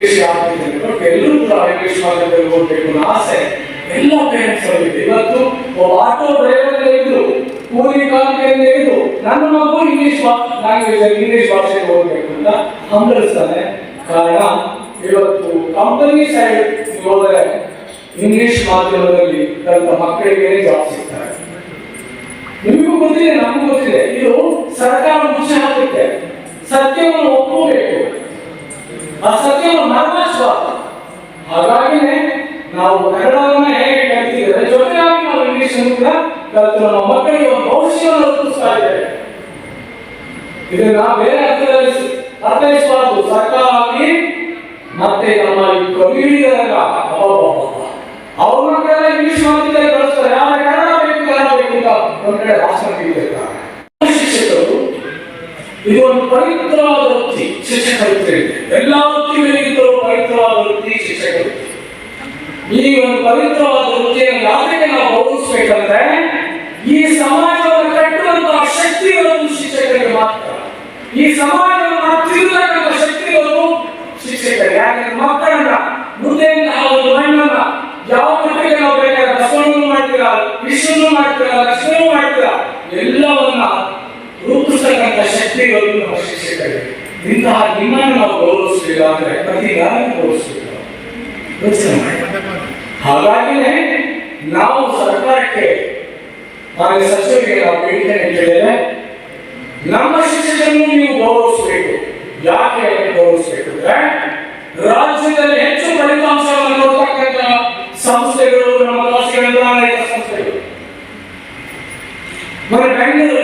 ಎಲ್ಲರೂ ಕೂಡ ಇಂಗ್ಲಿಷ್ ಮಾಧ್ಯಮದಲ್ಲಿ ಓದಬೇಕು ಅನ್ನೋ ಆಸೆ ಎಲ್ಲ ಪೇರೆಂಟ್ಸ್ ಇದೆ. ಇವತ್ತು ಆಟೋ ಡ್ರೈವರ್ ಇದ್ರು, ಕೂಲಿ ಕಾರ್ಮಿಕರಿಂದ ಇದ್ದು ನನ್ನ ಮಗು ಇಂಗ್ಲಿಷ್ ಲ್ಯಾಂಗ್ವೇಜ್ ಇಂಗ್ಲಿಷ್ ಭಾಷೆಗೆ ಓದಬೇಕು ಅಂತ ಹಂಬಲಿಸ್ತಾನೆ. ಕಾರಣ, ಇವತ್ತು ಕಂಪನಿ ಸೈಡ್ ಹೋದರೆ ಇಂಗ್ಲಿಷ್ ಮಾಧ್ಯಮದಲ್ಲಿ ಕಲಿತ ಮಕ್ಕಳಿಗೆ ಜಾಬ್ ಸಿಗ್ತಾರೆ. ನಿಮಗೂ ಗೊತ್ತಿದೆ, ನಮಗೂ ಗೊತ್ತಿದೆ. ಇದು ಸರ್ಕಾರ ಮುಚ್ಚಿ ಹಾಕುತ್ತೆ. ಸತ್ಯವನ್ನು ಒಪ್ಪಬೇಕು. ಆ ಹಾಗಾಗಿನೇ ನಾವು ಕನ್ನಡವನ್ನ ಹೇಗೆ ಕಲಿತಿದ್ದೇವೆ? ಜೊತೆಯಾಗಿ ನಾವು ಇಂಗ್ಲಿಷ್ ಅನ್ನು ಕೂಡ ಕಲಿತು ನಮ್ಮ ಮಕ್ಕಳಿಗೆ ಒಂದು ಭವಿಷ್ಯವನ್ನು ರೂಪಿಸ್ತಾ ಇದ್ದೇವೆ. ಇದನ್ನ ಬೇರೆ ಅರ್ಥದಲ್ಲಿ ಅರ್ಥೈಸಬಾರದು. ಸರ್ಕಾರ ಆಗಿ ಮತ್ತೆ ನಮ್ಮ ಈ ಕವಿಗಳಿದಾರಲ್ಲ ಅವ್ರ ಮಕ್ಕಳೆಲ್ಲ ಇಂಗ್ಲಿಷ್ ಮಾಧ್ಯಮದಲ್ಲಿ ಕಳಿಸ್ತಾರೆ ಯಾರು ಕನ್ನಡ ಬೇಕು ಕನ್ನಡ ಬೇಕು ಅಂತ ಒಂದ್ ಕಡೆ ಭಾಷಣ ಕೇಳ್ತಿರ್ತಾರೆ ಶಿಕ್ಷಕರು, ಇದು ಒಂದು ಪವಿತ್ರವಾದ ವೃತ್ತಿ. ಶಿಕ್ಷಕ ವೃತ್ತಿ ಎಲ್ಲ ವೃತ್ತಿಗಳಿಗಿಂತಲೂ ಪವಿತ್ರವಾದ ವೃತ್ತಿ ಶಿಕ್ಷಕ ವೃತ್ತಿ ಈ ಒಂದು ಪವಿತ್ರವಾದ ವೃತ್ತಿಯನ್ನು ಯಾರಿಗೆ ನಾವು ಗೌರವಿಸಬೇಕಂದ್ರೆ ಈ ಸಮಾಜವನ್ನು ಕಟ್ಟುವಂತಹ ಶಕ್ತಿ ಒಂದು ಶಿಕ್ಷಕರಿಗೆ ಮಾತ್ರ. ಈ ಸಮಾಜವನ್ನು ತಿರುಗತಕ್ಕಂಥ ಶಕ್ತಿ ಒಂದು ಶಿಕ್ಷಕರಿಗೆ. ಯಾಕಂದ್ರೆ ಮಕ್ಕಳನ್ನ ಮುಂದೆ ಒಂದು ಮಣ್ಣನ್ನ ಯಾವ ಮಟ್ಟಿಗೆ ನಾವು ಬೇಕಾದ್ರೆ ಬಸವಣ್ಣನು ಮಾಡ್ತೀರಾ ವಿಷ್ಣು ಮಾಡ್ತೀರಾ ಲಕ್ಷ್ಮಣ ಮಾಡ್ತೀರಾ, ಎಲ್ಲವನ್ನ ರೂಪಿಸ್ತಕ್ಕಂಥ ಶಕ್ತಿಗಳು ನಮ್ಮ ಶಿಕ್ಷಕರಿಗೆ. ಇಂತಹ ನಿಮ್ಮನ್ನು ನಾವು ಗೌರವಿಸಲಿಲ್ಲ ಅಂದ್ರೆ ಪ್ರತಿ ಯಾರನ್ನು ಗೌರವಿಸಲಿಲ್ಲ ಯೋಚನೆ ಮಾಡಿ. ಹಾಗಾಗಿನೇ ನಾವು ಸರ್ಕಾರಕ್ಕೆ ಮಾನ್ಯ ಸಚಿವರಿಗೆ ನಾವು ಬೇಡಿಕೆ ಕೇಳಿದರೆ ನಮ್ಮ ಶಿಕ್ಷಕರನ್ನು ನೀವು ಗೌರವಿಸಬೇಕು. ಯಾಕೆ ಗೌರವಿಸಬೇಕು ರಾಜ್ಯದಲ್ಲಿ ಹೆಚ್ಚು ಫಲಿತಾಂಶಗಳನ್ನು ನೋಡ್ತಕ್ಕಂಥ ಸಂಸ್ಥೆಗಳು ನಮ್ಮ ರಾಷ್ಟ್ರಗಳ ಸಂಸ್ಥೆಗಳು. ಮತ್ತೆ ಬೆಂಗಳೂರು